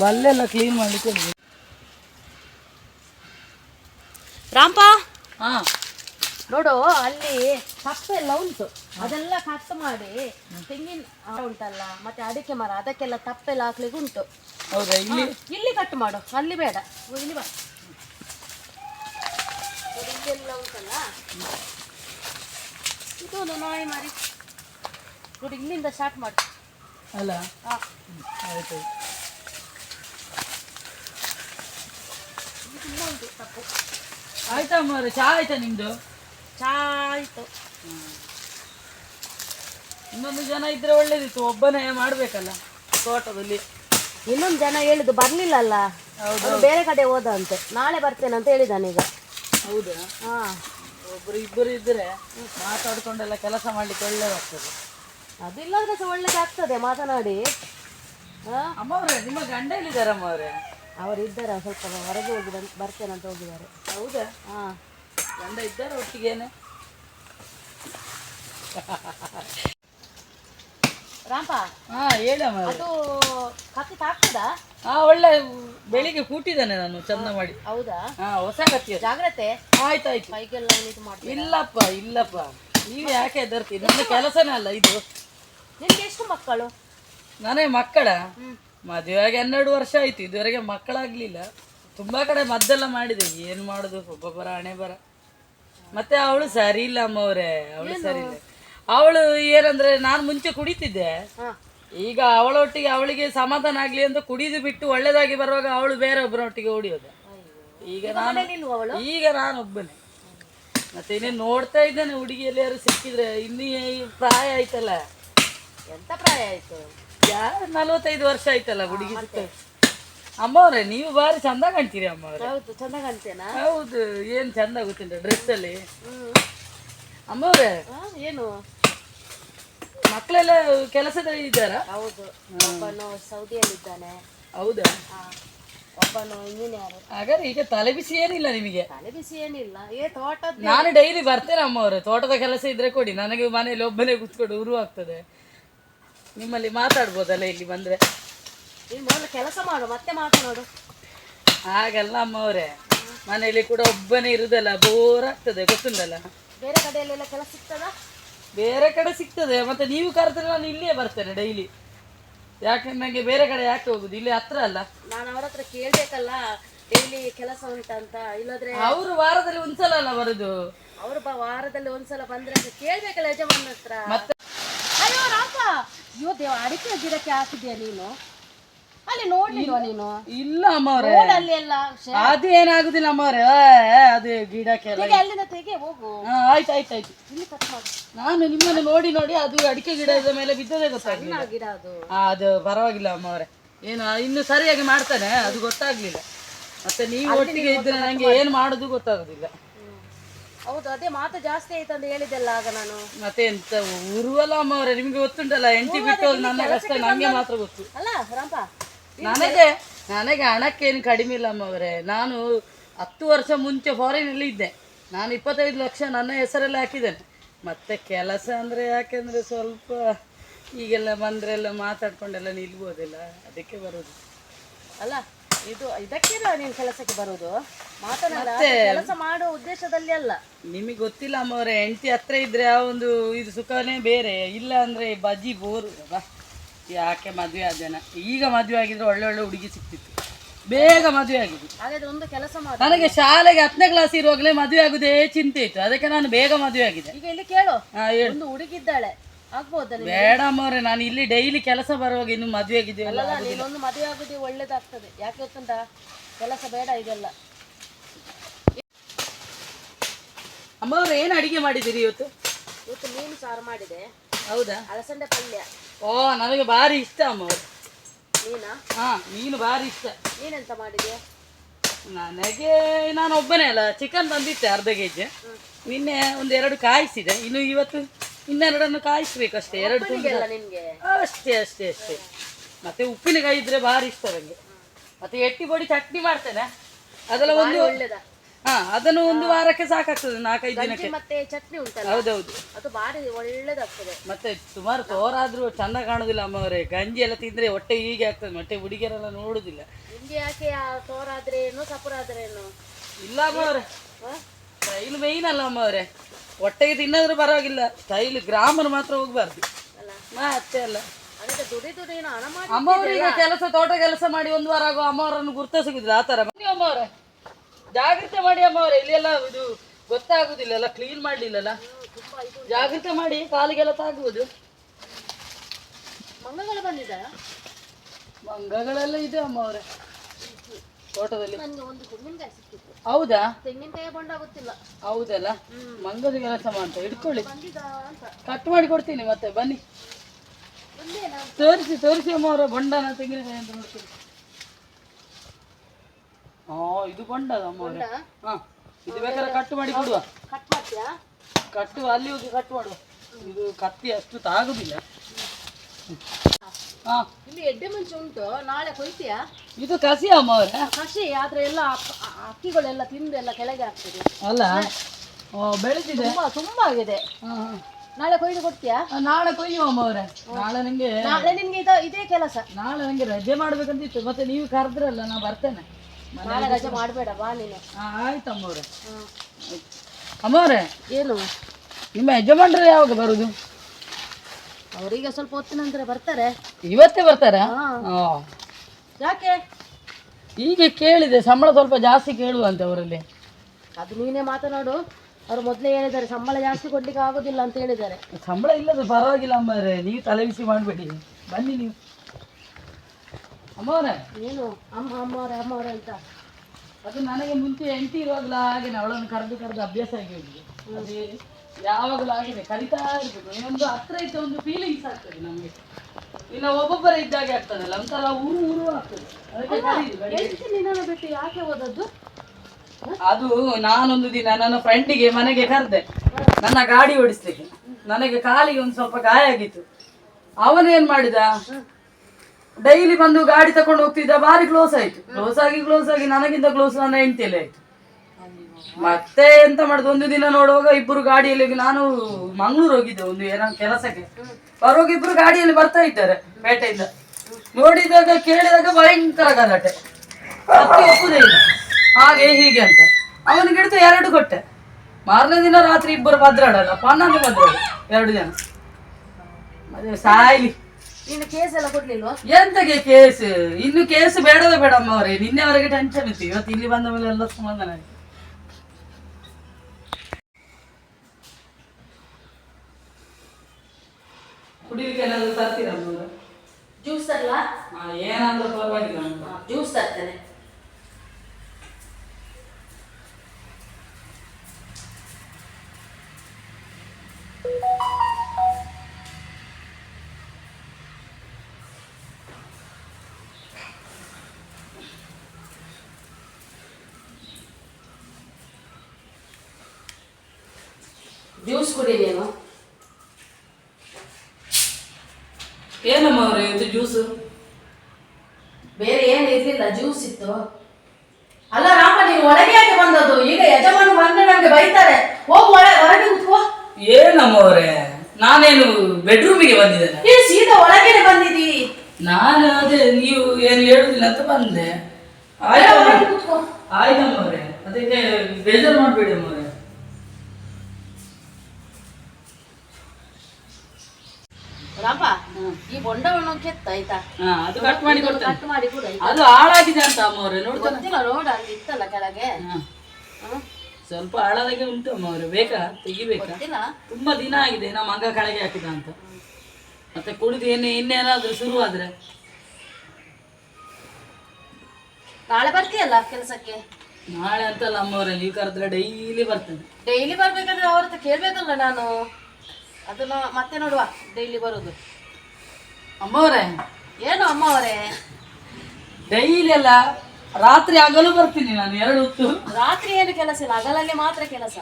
ಬಲ್ಲೆಲ್ಲ clean ಮಾಡಲಿಕ್ಕೆ ರಾಮಪ್ಪ ಹಾ. ನೋಡು ಅಲ್ಲಿ ತಪ್ಪೆಲ್ಲ ಉಂಟು. ಅದೆಲ್ಲ ಕಟ್ ಮಾಡಿ ತೆಂಗಿನ ಉಂಟಲ್ಲ ಮತ್ತೆ ಅಡಿಕೆ ಮರ ಅದಕ್ಕೆಲ್ಲ ತಪ್ಪೆಲ್ಲ ಹಾಕ್ಲಿಕ್ಕೆ ಉಂಟು. ಹೌದಾ ಇಲ್ಲಿ? ಇಲ್ಲಿ ಕಟ್ ಮಾಡು ಅಲ್ಲಿ ಬೇಡ. ಇಲ್ಲಿ ಬಾ. ಇಲ್ಲೆಲ್ಲ ಉಂಟಲ್ಲ? ಇದೊಂದು ನಾಯಿ ಮಾರಿ. ನೋಡಿ ಇಲ್ಲಿಂದ ಸ್ಟಾರ್ಟ್ ಮಾಡು. ಅಲ್ಲ? ಹಾ. ಆಯ್ತು. ಉಂಟು ತಪ್ಪು ಆಯ್ತಾ ಮಾರೆ ಚಾ ಆಯ್ತಾ ನಿಮ್ದು? ಚಾ ಆಯ್ತು. ಇನ್ನೊಂದು ಜನ ಇದ್ರೆ ಒಳ್ಳೇದಿತ್ತು ಒಬ್ಬನೇ ಮಾಡ್ಬೇಕಲ್ಲ ತೋಟದಲ್ಲಿ. ಇನ್ನೊಂದು ಜನ ಹೇಳಿದ್ದು ಬರ್ಲಿಲ್ಲಲ್ಲ. ಹೌದು. ಅವ್ನು ಬೇರೆ ಕಡೆ ಹೋದ ಅಂತೆ ನಾಳೆ ಬರ್ತೇನೆ ಅಂತ ಹೇಳಿದಾನೆ ಈಗ. ಹೌದಾ? ಹಾ. ಒಬ್ರು ಇಬ್ಬರು ಇದ್ರೆ ಮಾತಾಡ್ಕೊಂಡೆಲ್ಲ ಕೆಲಸ ಮಾಡ್ಲಿಕ್ಕೆ ಒಳ್ಳೇದಾಗ್ತದೆ. ಅದಿಲ್ಲಾದ್ರೆ ಸಹ ಒಳ್ಳೇದಾಗ್ತದೆ ಮಾತನಾಡಿ. ಹಾ. ಅಮ್ಮ ನಿಮ್ಮ ಗಂಡ ಎಲ್ಲಿದ್ದಾರೆ ಅಮ್ಮ ಅವ್ರೆ ಇದ್ದಾರೆ? ಸ್ವಲ್ಪ ಹೊರಗೆ ಹೋಗಿ ಬಂದು ಬರ್ತೇನೆ ಅಂತ ಹೋಗಿದ್ದಾರೆ. ಹೌದಾ? ಹಾಂ. ಗಂಡ ಇದ್ದಾರೆ ಒಟ್ಟಿಗೇನೆ? ರಾಂಪ ಹಾ ಹೇಳಮ್ಮ ಅದು ಕತ್ತಿ ತಾಕ್ತದಾ ಹಾ ಒಳ್ಳೆ ಬೆಳಿಗ್ಗೆ ಕೂಟಿದ್ದಾನೆ ನಾನು ಚಂದ ಮಾಡಿ. ಹೌದಾ? ಹಾ ಹೊಸ ಕತ್ತಿ. ಜಾಗ್ರತೆ? ಆಯ್ತು ಕೈಗೆಲ್ಲ ಇದು ಮಾಡಿ ಇಲ್ಲಪ್ಪ ಇಲ್ಲಪ್ಪ. ನೀವು ಯಾಕೆ ಹೆದರ್ತೀರಿ? ನನ್ನ ಕೆಲಸನೇ ಅಲ್ಲ ಇದು. ನಿಮ್ಗೆ ಎಷ್ಟು ಮಕ್ಕಳು? ನಾನೇ ಮಕ್ಕಳ? ಹ್ಮ್ ಮದುವೆ ಆಗಿ ಹನ್ನೆರಡು ವರ್ಷ ಆಯ್ತು ಇದುವರೆಗೆ ಮಕ್ಕಳಾಗ್ಲಿಲ್ಲ. ತುಂಬಾ ಕಡೆ ಮದ್ದೆಲ್ಲ ಮಾಡಿದೆ ಏನು ಮಾಡುದು ಒಬ್ಬೊಬ್ಬರ ಹಣೆ ಬರ. ಮತ್ತೆ ಅವಳು ಸರಿ ಇಲ್ಲ ಅಮ್ಮವ್ರೆ ಅವಳು ಸರಿ ಇಲ್ಲ. ಅವಳು ಏನಂದ್ರೆ ನಾನು ಮುಂಚೆ ಕುಡಿತಿದ್ದೆ. ಈಗ ಅವಳೊಟ್ಟಿಗೆ ಅವಳಿಗೆ ಸಮಾಧಾನ ಆಗ್ಲಿ ಅಂತ ಕುಡಿದು ಬಿಟ್ಟು ಒಳ್ಳೇದಾಗಿ ಬರುವಾಗ ಅವಳು ಬೇರೆ ಒಬ್ಬರೊಟ್ಟಿಗೆ ಓಡಿಯೋದ. ಈಗ ನಾನು ಈಗ ನಾನು ಒಬ್ಬನೇ. ಮತ್ತೆ ಇನ್ನೇ ನೋಡ್ತಾ ಇದ್ದಾನೆ ಹುಡುಗಿಯಲ್ಲಿ ಯಾರು ಸಿಕ್ಕಿದ್ರೆ ಇನ್ನೂ ಪ್ರಾಯ ಆಯ್ತಲ್ಲ. ಎಂತ ಪ್ರಾಯ ಆಯ್ತು? ಯಾರು ನಲ್ವತ್ತೈದು ವರ್ಷ ಆಯ್ತಲ್ಲ ಹುಡುಗಿ ಅಮ್ಮ ಅಮ್ಮವ್ರೆ ನೀವು ಬಾರಿ ಚಂದ ಕಾಣ್ತೀರಿ ಅಮ್ಮವ್ರೆ. ಹೌದು ಚಂದ ಕಾಣ್ತೇನಾ? ಹೌದು ಏನ್ ಚಂದ ಗೊತ್ತಿಲ್ಲ ಡ್ರೆಸ್ ಅಲ್ಲಿ? ಅಮ್ಮವ್ರೆ ಏನು? ಮಕ್ಕಳೆಲ್ಲ ಕೆಲಸದ ಇದ್ದಾರ? ಹೌದು ಒಬ್ಬನು ಸೌದಿಯಲ್ಲಿದ್ದಾನೆ ಹೌದಾ? ಒಬ್ಬನು ಇಂಜಿನಿಯರ್ ಹಾಗಾದ್ರೆ ಈಗ ತಲೆ ಬಿಸಿ ಏನಿಲ್ಲ ನಿಮಗೆ? ತಲೆ ಬಿಸಿ ಏನಿಲ್ಲ. ಏ ತೋಟದ ನಾನು ಡೈಲಿ ಬರ್ತೇನೆ ಅಮ್ಮವ್ರೆ. ತೋಟದ ಕೆಲಸ ಇದ್ರೆ ಕೊಡಿ. ನನಗೆ ಮನೇಲಿ ಒಬ್ಬನೇ ಕೂತ್ಕೊಂಡು ಉರು ಆಗ್ತದೆ ನಿಮ್ಮಲ್ಲಿ ಮಾತಾಡ್ಬೋದಲ್ಲ ಇಲ್ಲಿ ಬಂದ್ರೆ? ನೀನು ಮೊದಲು ಕೆಲಸ ಮಾಡು ಮತ್ತೆ ಮಾತನಾಡು ಹಾಗಲ್ಲ ಅಮ್ಮವ್ರೆ. ಮನೆಯಲ್ಲಿ ಕೂಡ ಒಬ್ಬನೇ ಇರುದಲ್ಲ ಬೋರ್ ಆಗ್ತದೆ ಗೊತ್ತುಂಟಲ್ಲ? ಬೇರೆ ಕಡೆಯಲ್ಲೆಲ್ಲ ಕೆಲಸ ಸಿಗ್ತದಾ? ಬೇರೆ ಕಡೆ ಸಿಗ್ತದೆ ಮತ್ತೆ ನೀವು ಕರೆದ್ರೆ ನಾನು ಇಲ್ಲಿಯೇ ಬರ್ತೇನೆ ಡೈಲಿ ಯಾಕಂದ್ರೆ ನನಗೆ ಬೇರೆ ಕಡೆ ಯಾಕೆ ಹೋಗುದು? ಇಲ್ಲಿ ಹತ್ರ ಅಲ್ಲ? ನಾನು ಅವ್ರ ಹತ್ರ ಕೇಳ್ಬೇಕಲ್ಲ ಡೈಲಿ ಕೆಲಸ ಉಂಟಂತ ಇಲ್ಲದ್ರೆ ಅವರು ವಾರದಲ್ಲಿ ಒಂದ್ಸಲ ಅಲ್ಲ ಬರುದು? ಅವರು ವಾರದಲ್ಲಿ ಒಂದ್ಸಲ ಬಂದ್ರೆ ಅಂತ ಕೇಳ್ಬೇಕಲ್ಲ ಯಜಮಾನ ಹತ್ರ. ಮತ್ತೆ? ಅಯ್ಯೋ ರಾಪ ಅಯ್ಯೋ ದೇವ ಅಡಿಕೆ ಗಿಡಕ್ಕೆ ಹಾಕಿದ್ಯಾ ನೀನು? ಅಲ್ಲಿ ನೋಡ್ಲಿಲ್ವಾ ನೀನು? ಇಲ್ಲ ಅಮ್ಮವ್ರೆ ಅಲ್ಲಿ ಎಲ್ಲ ಶೇ- ಅದು ಏನಾಗುದಿಲ್ಲ ಅಮ್ಮವ್ರೆ ಅದು ಗಿಡಕ್ಕೆಲ್ಲ ತೆಗೆ ಅಲ್ಲಿಂದ ತೆಗೆ ಹೋಗು. ಹಾ ಆಯ್ತು ಆಯ್ತು ಆಯ್ತು. ಇಲ್ಲಿ ಕಟ್ ಮಾಡು. ನಾನು ನಿಮ್ಮನ್ನು ನೋಡಿ ನೋಡಿ ಅದು ಅಡಿಕೆ ಗಿಡದ ಮೇಲೆ ಬಿದ್ದದೇ ಗೊತ್ತಾಗ್ಲಿಲ್ಲ. ಸಣ್ಣ ಗಿಡ ಅದು. ಆ, ಅದು ಪರವಾಗಿಲ್ಲ ಅಮ್ಮವ್ರೆ ಏನು ಇನ್ನು ಸರಿಯಾಗಿ ಮಾಡ್ತಾನೆ ಅದು ಗೊತ್ತಾಗ್ಲಿಲ್ಲ. ಮತ್ತೆ ನೀವು ಒಟ್ಟಿಗೆ ಇದ್ರೆ ನಂಗೆ ಏನು ಮಾಡುದು ಗೊತ್ತಾಗುದಿಲ್ಲ. ಹೌದು ಅದೇ ಮಾತು ಜಾಸ್ತಿ ಆಯ್ತು ಅಂತ ಹೇಳಿದ್ದೆಲ್ಲ ಆಗ ನಾನು. ಮತ್ತೆ ಎಂತ ಉರುವಲ್ಲ ಅಮ್ಮವ್ರೆ ನಿಮ್ಗೆ ಗೊತ್ತುಂಟಲ್ಲ ಎಂಟಿ ಬಿಟ್ಟು ಹೋದ್ ನನ್ನ ಕಷ್ಟ ನಂಗೆ ಮಾತ್ರ ಗೊತ್ತು. ಅಲ್ಲ ರಾಮಪ್ಪ ನನಗೆ ನನಗೆ ಹಣಕ್ಕೇನು ಕಡಿಮೆ ಇಲ್ಲ ಅಮ್ಮವರೇ. ನಾನು ಹತ್ತು ವರ್ಷ ಮುಂಚೆ ಫಾರಿನಲ್ಲಿ ಇದ್ದೆ. ನಾನು ಇಪ್ಪತ್ತೈದು ಲಕ್ಷ ನನ್ನ ಹೆಸರಲ್ಲಿ ಹಾಕಿದ್ದೇನೆ. ಮತ್ತೆ ಕೆಲಸ ಅಂದ್ರೆ ಯಾಕೆಂದ್ರೆ ಸ್ವಲ್ಪ ಈಗೆಲ್ಲ ಬಂದ್ರೆಲ್ಲ ಮಾತಾಡ್ಕೊಂಡೆಲ್ಲ ನಿಲ್ಬೋದಿಲ್ಲ ಅದಕ್ಕೆ ಬರೋದು. ಅಲ್ಲ ಇದು ಇದಕ್ಕೆಲ್ಲ ನೀವು ಕೆಲಸಕ್ಕೆ ಬರುದು? ಮಾತನಾಡ ಕೆಲಸ ಮಾಡುವ ಉದ್ದೇಶದಲ್ಲಿ ಅಲ್ಲ. ನಿಮಗೆ ಗೊತ್ತಿಲ್ಲ ಅಮ್ಮವರೇ ಹೆಂಡತಿ ಹತ್ರ ಇದ್ರೆ ಆ ಒಂದು ಇದು ಸುಖನೇ ಬೇರೆ. ಇಲ್ಲ ಅಂದ್ರೆ ಬಜ್ಜಿ ಬೋರು. ಯಾಕೆ ಮದುವೆ ಆದೇನ ಈಗ ಮದುವೆ ಆಗಿದ್ರೆ ಒಳ್ಳೆ ಒಳ್ಳೆ ಹುಡುಗಿ ಸಿಕ್ತಿತ್ತು. ಬೇಗ ಮದುವೆ ಆಗಿದೆ. ಹಾಗಾದ್ರೆ ಒಂದು ಕೆಲಸ ಮಾಡಿ. ನನಗೆ ಶಾಲೆಗೆ ಹತ್ತನೇ ಕ್ಲಾಸ್ ಇರುವಾಗಲೇ ಮದುವೆ ಆಗುದೇ ಚಿಂತೆ ಇತ್ತು. ಅದಕ್ಕೆ ನಾನು ಬೇಗ ಮದುವೆ ಆಗಿದೆ. ಈಗ ಇಲ್ಲಿ ಕೇಳು. ಒಂದು ಹುಡುಗಿದ್ದಾಳೆ. ಆಗ್ಬೋದ ಅವ್ರೆ ನಾನು ಇಲ್ಲಿ ಡೈಲಿ ಕೆಲಸ ಬರುವಾಗ ಇನ್ನು ಮದುವೆ ಆಗಿದೆಯಲ್ಲ ಅಲ್ಲ ನೀನೊಂದು ಮದುವೆ ಆಗುದೇ ಒಳ್ಳೇದಾಗ್ತದೆ. ಯಾಕೆ ಗೊತ್ತುಂಟಾ? ಕೆಲಸ ಬೇಡ ಇದೆಲ್ಲ. ಅಮ್ಮವ್ರೆ ಏನು ಅಡಿಗೆ ಮಾಡಿದ್ದೀರಿ ಇವತ್ತು? ಇವತ್ತು ಮೀನು ಸಾರು ಮಾಡಿದೆ. ಹೌದಾ? ಅಲಸಂದೆ ಪಲ್ಯ. ಓ ನನಗೆ ಭಾರಿ ಇಷ್ಟ ಅಮ್ಮವ್ರೆ ನೀನಾ ಹಾ ಮೀನು ಭಾರಿ ಇಷ್ಟ. ನೀನೆಂತ ಮಾಡಿದೆ? ನನಗೆ ನಾನು ಒಬ್ಬನೇ ಅಲ್ಲ ಚಿಕನ್ ತಂದಿತ್ತೆ ಅರ್ಧ ಕೆ ಜಿ ನಿನ್ನೆ ಒಂದು ಎರಡು ಕಾಯಿಸಿದೆ. ಇನ್ನು ಇವತ್ತು ಇನ್ನೆರಡನ್ನು ಕಾಯಿಸ್ಬೇಕು ಅಷ್ಟೇ ಎರಡು ತುಂಡು ಎಲ್ಲ ನಿನ್ಗೆ? ಅಷ್ಟೇ ಅಷ್ಟೇ ಅಷ್ಟೇ. ಮತ್ತೆ ಉಪ್ಪಿನಕಾಯಿ ಇದ್ರೆ ಭಾರಿ ಇಷ್ಟ ನನಗೆ ಮತ್ತೆ ಎಟ್ಟಿ ಬಡಿ ಚಟ್ನಿ ಮಾಡ್ತೇನೆ. ಅದೆಲ್ಲ ಒಂದು ಹಾ ಅದನ್ನು ಒಂದು ವಾರಕ್ಕೆ ಸಾಕಾಗ್ತದೆ ನಾಲ್ಕೈದು ದಿನಕ್ಕೆ. ಮತ್ತೆ ಚಟ್ನಿ ಉಂಟಲ್ಲ? ಹೌದೌದು. ಅದು ಬಾರಿ ಒಳ್ಳೇದಾಗ್ತದೆ. ಮತ್ತೆ ಸುಮಾರು ತೋರಾದ್ರೂ ಚಂದ ಕಾಣುದಿಲ್ಲ ಅಮ್ಮವರೇ. ಗಂಜಿ ಎಲ್ಲ ತಿಂದ್ರೆ ಹೊಟ್ಟೆ ಹೀಗೆ ಆಗ್ತದೆ ಮತ್ತೆ ಹುಡುಗಿಯರೆಲ್ಲ ನೋಡುದಿಲ್ಲ. ನಿಮ್ಗೆ ಯಾಕೆ ತೋರಾದ್ರೇನು ಸಪುರಾದ್ರೇನು? ಇಲ್ಲ ಅಮ್ಮವರೇ? ಸ್ಟೈಲ್ ಮೇಯ್ನ್ ಅಲ್ಲ ಅಮ್ಮವರೇ. ಹೊಟ್ಟೆಗೆ ತಿನ್ನಾದ್ರೂ ಪರವಾಗಿಲ್ಲ. ಸ್ಟೈಲ್ ಗ್ರಾಮರ್ ಮಾತ್ರ ಹೋಗ್ಬಾರ್ದು. ಮತ್ತೆ ಅಲ್ಲ ಈಗ ಕೆಲಸ ತೋಟ ಕೆಲಸ ಮಾಡಿ ಒಂದು ವಾರ ಆಗುವ ಅಮ್ಮವರನ್ನು ಗುರ್ತಿಸುದಿಲ್ಲ ಆ ತರ ಬನ್ನಿ ಅಮ್ಮವ್ರೆ. ಜಾಗ್ರತೆ ಮಾಡಿ ಅಮ್ಮವ್ರೆ ಇಲ್ಲೆಲ್ಲ ಇದು ಗೊತ್ತಾಗುದಿಲ್ಲ ಎಲ್ಲ ಕ್ಲೀನ್ ಮಾಡ್ಲಿಲ್ಲಲ್ಲ. ಇದು ಜಾಗ್ರತೆ ಮಾಡಿ ಕಾಲಿಗೆಲ್ಲ ತಾಗುವುದು. ಮಂಗಗಳು ಬಂದಿದ ಮಂಗಗಳೆಲ್ಲ ಇದೆ ಅಮ್ಮವ್ರೆ. ತೋಟದಲ್ಲಿ. ನನಗೆ ಒಂದು ತೆಂಗಿನಕಾಯಿ ಸಿಕ್ಕಿತ್ತು. ಹೌದಾ? ತೆಂಗಿನಕಾಯಿ ಬಂಡಾಗುತ್ತಿಲ್ಲ. ಹೌದಲ್ಲ? ಮಂಗದ ಕೆಲಸ ಅಂತ ಬಂದಿದ ಅಂತ. ಕಟ್ ಮಾಡಿ ಕೊಡ್ತೀನಿ ಮತ್ತೆ ಬನ್ನಿ. ಒಂದೇ ನಾನು ತೋರಿಸಿ ತೋರಿಸಿ ಅವರ ಬೊಂಡನ ತೆಂಗಿನಕಾಯಿ ಅಂತ ನೋಡ್ತೀನಿ. ಹಾ ಇದು ಬಂಡ ಅಮ್ಮ ಹಾ ಇದು ಬೇಕಾದ್ರೆ ಕಟ್ ಮಾಡಿ ಕೊಡುವ. ಕಟ್ ಮಾಡ್ತೀಯಾ? ಕಟ್ಟು ಅಲ್ಲಿ ಹೋಗಿ ಕಟ್ ಮಾಡುವ. ಇದು ಕತ್ತಿ ಅಷ್ಟು ತಾಗುದಿಲ್ಲ. ಇಲ್ಲಿ ಎಡ್ಡೆ ಮುಂಚೆ ಉಂಟು ನಾಳೆ ಕೊಯ್ತೀಯಾ ಇದು ಕಸಿ ಅಮ್ಮವ್ರೆ ಕಸಿ ಆದ್ರೆ ಎಲ್ಲ ಅ- ಅಕ್ಕಿಗಳೆಲ್ಲ ತಿಂದು ಎಲ್ಲ ಕೆಳಗೆ ಆಗ್ತದೆ ಅಲ್ಲ? ಓ ಬೆಳೆದಿದೆ. ತುಂಬಾ ತುಂಬಾ ಆಗಿದೆ. ಹಾ. ನಾಳೆ ಕೊಯ್ದು ಕೊಡ್ತೀಯಾ? ಆ, ನಾಳೆ ಕೊಯ್ಯುವ ಅಮ್ಮವ್ರೆ ನಾಳೆ ನಂಗೆ ನಾಳೆ ನಿನ್ಗೆ ಇದು ಇದೇ ಕೆಲಸ. ನಾಳೆ ನಂಗೆ ರಜೆ ಮಾಡ್ಬೇಕಂತಿತ್ತು. ಮತ್ತೆ ನೀವು ಕರೆದ್ರಲ್ಲ ನಾ ಬರ್ತೇನೆ. ನಾಳೆ ರಜೆ ಮಾಡಬೇಡ ಬಾ ನೀನು. ಹಾ, ಆಯ್ತು ಅಮ್ಮವ್ರೆ. ಅಮ್ಮವ್ರೆ ಏನು? ನಿಮ್ಮ ಯಜಮಾನ್ರು ಯಾವಾಗ ಬರುದು? ಅವರಿಗೆ ಸ್ವಲ್ಪ ಹೊತ್ತಿನ ನಂತರ ಬರ್ತಾರೆ. ಇವತ್ತೇ ಬರ್ತಾರಾ. ಯಾಕೆ? ಹೀಗೆ ಕೇಳಿದೆ ಸಂಬಳ ಸ್ವಲ್ಪ ಜಾಸ್ತಿ ಕೇಳುವಂತೆ ಅವರಲ್ಲಿ. ಅದು ನೀನೇ ಮಾತನಾಡು. ಅವರು ಮೊದಲೇ ಹೇಳಿದ್ದಾರೆ ಸಂಬಳ ಜಾಸ್ತಿ ಕೊಡ್ಲಿಕ್ಕೆ ಆಗೋದಿಲ್ಲ ಅಂತ ಹೇಳಿದ್ದಾರೆ. ಸಂಬಳ ಇಲ್ಲದ ಪರವಾಗಿಲ್ಲ ಅಮ್ಮವ್ರೆ ನೀವು ತಲೆ ಬಿಸಿ ಮಾಡಬೇಡಿ. ಬನ್ನಿ ನೀವು. ಅಮ್ಮವ್ರೆ. ಏನು? ಅಮ್ಮ ಅಮ್ಮವ್ರೆ ಅಮ್ಮವ್ರೆ ಅಂತ. ಅದು ನನಗೆ ಮುಂಚೆ ಎಂಟಿ ಇರುವಾಗಲೂ ಹಾಗೆ ಅವಳನ್ನು ಕರೆದು ಕರೆದು ಅಭ್ಯಾಸ ಆಗಿ ಹೋಗಿದೆ. ಅದೇ ಯಾವಾಗಲೂ ಆಗಿದೆ ಕರಿತಾ ಇರ್ಬೇಕು. ಒಂದು ಹತ್ರ ಇದ್ದ ಒಂದು ಫೀಲಿಂಗ್ಸ್ ಆಗ್ತದೆ ನಮಗೆ. ಇಲ್ಲ ಒಬ್ಬೊಬ್ಬರ ಇದ್ದಾಗೆ ಆಗ್ತದಲ್ಲ ಒಂಥರ ಊರು ಊರು ಆಗ್ತದೆ. ಅದಕ್ಕೆ ಕರೀದು ಬನ್ನಿ. ಎಷ್ಟು ನಿನ್ನ ಬಿಟ್ಟು ಯಾಕೆ ಹೋದದ್ದು? ಅದು ನಾನೊಂದು ದಿನ ನನ್ನ ಫ್ರೆಂಡಿಗೆ ಮನೆಗೆ ಕರೆದೆ. ನನ್ನ ಗಾಡಿ ಓಡಿಸ್ಲಿಕ್ಕೆ. ನನಗೆ ಕಾಲಿಗೆ ಒಂದು ಸ್ವಲ್ಪ ಗಾಯ ಆಗಿತ್ತು. ಅವನೇನ್ ಮಾಡಿದ? ಡೈಲಿ ಬಂದು ಗಾಡಿ ತಕೊಂಡು ಹೋಗ್ತಿದ್ದ ಬಾರಿ ಕ್ಲೋಸ್ ಆಯ್ತು. ಕ್ಲೋಸ್ ಆಗಿ ಕ್ಲೋಸ್ ಆಗಿ ನನಗಿಂತ ಕ್ಲೋಸ್ ನನ್ನ ಹೆಂಡತಿಯಲ್ಲಿ ಆಯ್ತು. ಮತ್ತೆ ಎಂತ ಮಾಡುದು? ಒಂದು ದಿನ ನೋಡುವಾಗ ಇಬ್ಬರು ಗಾಡಿಯಲ್ಲಿ ನಾನು ಮಂಗಳೂರು ಹೋಗಿದ್ದೆ ಒಂದು ಏನೋ ಕೆಲಸಕ್ಕೆ. ಬರುವಾಗ ಇಬ್ರು ಗಾಡಿಯಲ್ಲಿ ಬರ್ತಾ ಇದ್ದಾರೆ ಪೇಟೆಯಿಂದ. ನೋಡಿದಾಗ ಕೇಳಿದಾಗ ಭಯಂಕರ ಗಲಾಟೆ. ಒಪ್ಪುದೇ ಇಲ್ಲ. ಹಾಗೆ ಹೀಗೆ ಅಂತ. ಅವನಿಗೆ ಹಿಡಿದು ಎರಡು ಕೊಟ್ಟೆ. ಮಾರನೇ ದಿನ ರಾತ್ರಿ ಇಬ್ಬರು ಭದ್ರಾಡಲ್ಲ ಪನ್ನೊಂದು ಭದ್ರಾಡ ಎರಡು ಜನ. ಮದುವೆ ಸಾಯ್ಲಿ. ನೀನು ಕೇಸ್ ಎಲ್ಲ ಕೊಡ್ಲಿಲ್ವಾ? ಎಂತಗೆ ಕೇಸ್? ಇನ್ನು ಕೇಸ್ ಬೇಡದ ಬೇಡಮ್ಮ ಅವರೇ. ನಿನ್ನೆವರೆಗೆ ಟೆನ್ಷನ್ ಇತ್ತು. ಇವತ್ತು ಇಲ್ಲಿ ಬಂದ ಮೇಲೆ ಎಲ್ಲ ಸಮಾಧಾನ ಆಯ್ತು. ಕುಡಿಲಿಕ್ಕೆ ಏನಾದ್ರು ತರ್ತೀರಾ ಅವ್ರೆ? ಜ್ಯೂಸ್ ಅಲ್ಲ ಆ, ಏನಾದ್ರೂ ಪರವಾಗಿಲ್ಲ ಅಂತ. ಜ್ಯೂಸ್ ತರ್ತೇನೆ ಜ್ಯೂಸ್ ಕುಡಿ ನೀನು ಏನಮ್ಮ ಅವ್ರೆ ಇದು ಜ್ಯೂಸು ಬೇರೆ ಏನು ಇರ್ಲಿಲ್ಲ ಜ್ಯೂಸ್ ಇತ್ತು. ಅಲ್ಲ ರಾಮ ನೀವು ಒಳಗೆ ಯಾಕೆ ಬಂದದ್ದು? ಈಗ ಯಜಮಾನ ಬಂದ್ರೆ ನಮ್ಗೆ ಬೈತಾರೆ. ಹೋಗು ಒಳಗೆ ಹೊರಗೆ ಕೂತ್ಕೋ ಏನಮ್ಮ ಅವರೇ ನಾನೇನು ಬೆಡ್ರೂಮಿಗೆ ಬಂದಿದ್ದೇನೆ? ಏ ಸೀದಾ ಒಳಗೇನೆ ಬಂದಿದ್ದೀ. ನಾನು ಅದೇ ನೀವು ಏನು ಹೇಳುದಿಲ್ಲ ಅಂತ ಬಂದೆ. ಆಯ್ತು ಆಯ್ತಮ್ಮ. ಅವರೇ ಅದಕ್ಕೆ ಬೇಜಾರು ಮಾಡಬೇಡಿ ಅಮ್ಮ ಅವರೇ ಈ ಬೊಂಡವನ್ನು ಕೆತ್ತ ಆಯ್ತಾ? ಅದು ಕಟ್ ಮಾಡಿ ಕೊಡ್ತೇನೆ. ಕಟ್ ಮಾಡಿ ಕೂಡ? ಅದು ಹಾಳಾಗಿದೆ ಅಂತ ಅಮ್ಮವ್ರೆ ನೋಡ್ತಾನೆ. ನೋಡ ಅಲ್ಲಿ ಇತ್ತಲ್ಲ ಕೆಳಗೆ. ಸ್ವಲ್ಪ ಹಾಳಾದಾಗೆ ಉಂಟು ಅಮ್ಮವ್ರೆ ಬೇಕಾ? ತೆಗಿಬೇಕಾ? ತುಂಬಾ ದಿನ ಆಗಿದೆ ನಮ್ಮ ಮಗ ಕೆಳಗೆ ಹಾಕಿದ ಅಂತ. ಮತ್ತೆ ಕುಡಿದು ಏನೇ ಇನ್ನೇನಾದ್ರೂ ಶುರು ಆದ್ರೆ ನಾಳೆ ಬರ್ತೀಯಲ್ಲ ಕೆಲಸಕ್ಕೆ? ನಾಳೆ ಅಂತಲ್ಲ ಅಮ್ಮವ್ರೆ ನೀವು ಕರೆದ್ರೆ ಡೈಲಿ ಬರ್ತೇನೆ ಡೈಲಿ ಬರ್ಬೇಕಾದ್ರೆ ಅವ್ರ ಹತ್ರ ಕೇಳ್ಬೇಕಲ್ಲ ನಾನು? ಅದನ್ನ ಮತ್ತೆ ನೋಡುವ. ಡೈಲಿ ಬರೋದು. ಅಮ್ಮವರೇ ಏನು ಅಮ್ಮವರೇ? ಡೈಲಿ ಅಲ್ಲ ರಾತ್ರಿ ಹಗಲು ಬರ್ತೀನಿ ನಾನು ಎರಡು ಹೊತ್ತು. ರಾತ್ರಿ ಏನು ಕೆಲಸ ಇಲ್ಲ? ಹಗಲಲ್ಲಿ ಮಾತ್ರ ಕೆಲಸ.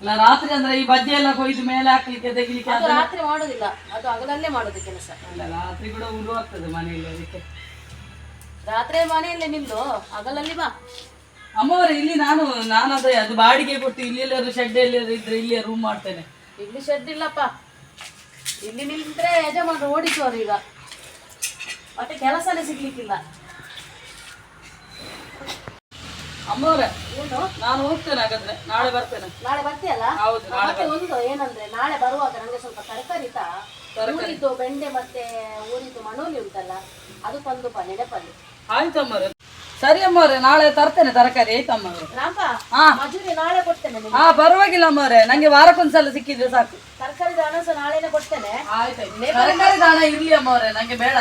ಇಲ್ಲ ಅಲ್ಲ ರಾತ್ರಿ ಅಂದ್ರೆ ಈ ಬಜ್ಜೆ ಎಲ್ಲ ಕೊಯ್ದು ಮೇಲೆ ಹಾಕ್ಲಿಕ್ಕೆ ತೆಗಿಲಿಕ್ಕೆ ಅದು ರಾತ್ರಿ ಮಾಡೋದಿಲ್ಲ. ಅದು ಹಗಲಲ್ಲೇ ಮಾಡೋದು ಕೆಲಸ. ಅಲ್ಲ ರಾತ್ರಿ ಕೂಡ ಉರು ಆಗ್ತದೆ ಮನೆಯಲ್ಲಿ ಅದಕ್ಕೆ. ರಾತ್ರಿ ಮನೆಯಲ್ಲೇ ನಿಂದು? ಹಗಲಲ್ಲಿ ಬಾ. ಅಮ್ಮವರೇ ಇಲ್ಲಿ ನಾನು ನಾನು ಅದೇ ಅದು ಬಾಡಿಗೆ ಕೊಟ್ಟು ಇಲ್ಲಿ ಎಲ್ಲಾದ್ರು ಶೆಡ್ ಎಲ್ಲಾದ್ರು ಇದ್ರೆ ಇಲ್ಲೇ ರೂಮ್ ಮಾಡ್ತೇನೆ. ಇಲ್ಲಿ ಶೆಡ್ ಇಲ್ಲಪ್ಪ. ಇಲ್ಲಿ ನಿಂತ್ರೆ ಯಜಮಾನರು ಓಡಿಸೋರು ಈಗ. ಮತ್ತೆ ಕೆಲಸನೇ ಸಿಗ್ಲಿಕ್ಕಿಲ್ಲ. ಅಮ್ಮವ್ರೆ ನಾನು ಹೋಗ್ತೇನೆ ಹಾಗಾದ್ರೆ. ನಾಳೆ ಬರ್ತೇನೆ. ನಾಳೆ ಬರ್ತೀಯಲ್ಲ? ಹೌದು ಮತ್ತೆ ಒಂದು ಏನಂದ್ರೆ ನಾಳೆ ಬರುವಾಗ ನಂಗೆ ಸ್ವಲ್ಪ ತರಕಾರಿ ತಾ. ಊರಿದ್ದು ಬೆಂಡೆ ಮತ್ತೆ ಊರಿದ್ದು ಮಣೋಲಿ ಉಂಟಲ್ಲ ಅದು ತಂದು ಬಾ ನೆನಪಲ್ಲಿ. ಆಯ್ತಮ್ಮ ಸರಿ ಅಮ್ಮವ್ರೆ ನಾಳೆ ತರ್ತೇನೆ ತರಕಾರಿ ಆಯ್ತು ಅಮ್ಮವ್ರೆ? ರಾಮ ಹಾ. ಮಜೂರಿ ನಾಳೆ ಕೊಡ್ತೇನೆ ನಿಮ್ಗೆ. ಹಾ ಪರವಾಗಿಲ್ಲ ಅಮ್ಮವ್ರೆ ನಂಗೆ ವಾರಕ್ಕೊಂದ್ಸಲ ಸಿಕ್ಕಿದ್ರೆ ಸಾಕು. ತರಕಾರಿ ಹಣ ಸಹ ನಾಳೆನೆ ಕೊಡ್ತೇನೆ. ಆಯ್ತಾಯ್ತು. ತರಕಾರಿ ದಾಣ ಇರ್ಲಿ ಅಮ್ಮವ್ರೆ ನಂಗೆ ಬೇಡ.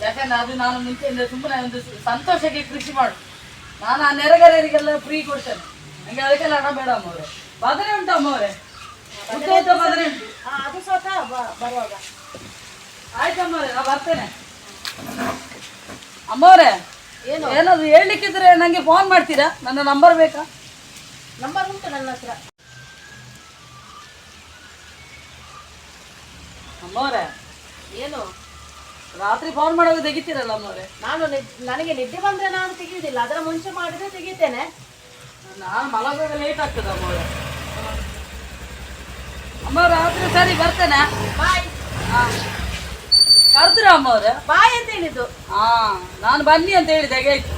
ಯಾಕಂದ್ರೆ ಅದು ನಾನು ಮುಂಚೆಯಿಂದ ತುಂಬಾ ಒಂದು ಸಂತೋಷಕ್ಕೆ ಕೃಷಿ ಮಾಡು. ನಾನು ಆ ನೆರೆಗರೆಯರಿಗೆಲ್ಲ ಫ್ರೀ ಕೊಡ್ತೇನೆ. ನಂಗೆ ಅದಕ್ಕೆಲ್ಲ ಹಣ ಬೇಡ ಅಮ್ಮವ್ರೆ. ಬದನೆ ಉಂಟು ಅಮ್ಮವ್ರೆ? ಉದ್ದ ಬದನೆ ಉಂಟು. ಹಾ ಅದು ಸಹ ತಾ ಬ- ಬರುವಾಗ. ಆಯ್ತು ಅಮ್ಮವ್ರೆ ನಾ ಬರ್ತೇನೆ. ಅಮ್ಮವ್ರೆ ಏನಾದ್ರು ಹೇಳಲಿಕ್ಕಿದ್ರೆ ನಂಗೆ ಫೋನ್ ಮಾಡ್ತೀರಾ? ನನ್ನ ನಂಬರ್ ಬೇಕಾ? ನಂಬರ್ ಉಂಟು ನನ್ನ ಹತ್ರ. ಅಮ್ಮವ್ರೆ ಏನು? ರಾತ್ರಿ ಫೋನ್ ಮಾಡೋದು ತೆಗಿತೀರಲ್ಲ ಅಮ್ಮವ್ರೆ? ನಾನು ನಿದ್- ನನಗೆ ನಿದ್ದೆ ಬಂದ್ರೆ ನಾನು ತೆಗೆಯುವುದಿಲ್ಲ. ಅದರ ಮುಂಚೆ ಮಾಡಿದ್ರೆ ತೆಗಿತೇನೆ ನಾನು ಮಲಗುವಾಗ ಲೇಟ್ ಆಗ್ತದೆ ಅಮ್ಮವ್ರೆ. ಅಮ್ಮ ರಾತ್ರಿ ಸರಿ ಬರ್ತೇನೆ. ಬಾಯ್ ಕರ್ದ್ರ ಅಮ್ಮವ್ರೆ ಬಾಯ್ ಅಂತ ಹೇಳಿದ್ದು. ಹಾ ನಾನು ಬನ್ನಿ ಅಂತ ಹೇಳಿದ ಹಾಗೆ ಆಯ್ತು?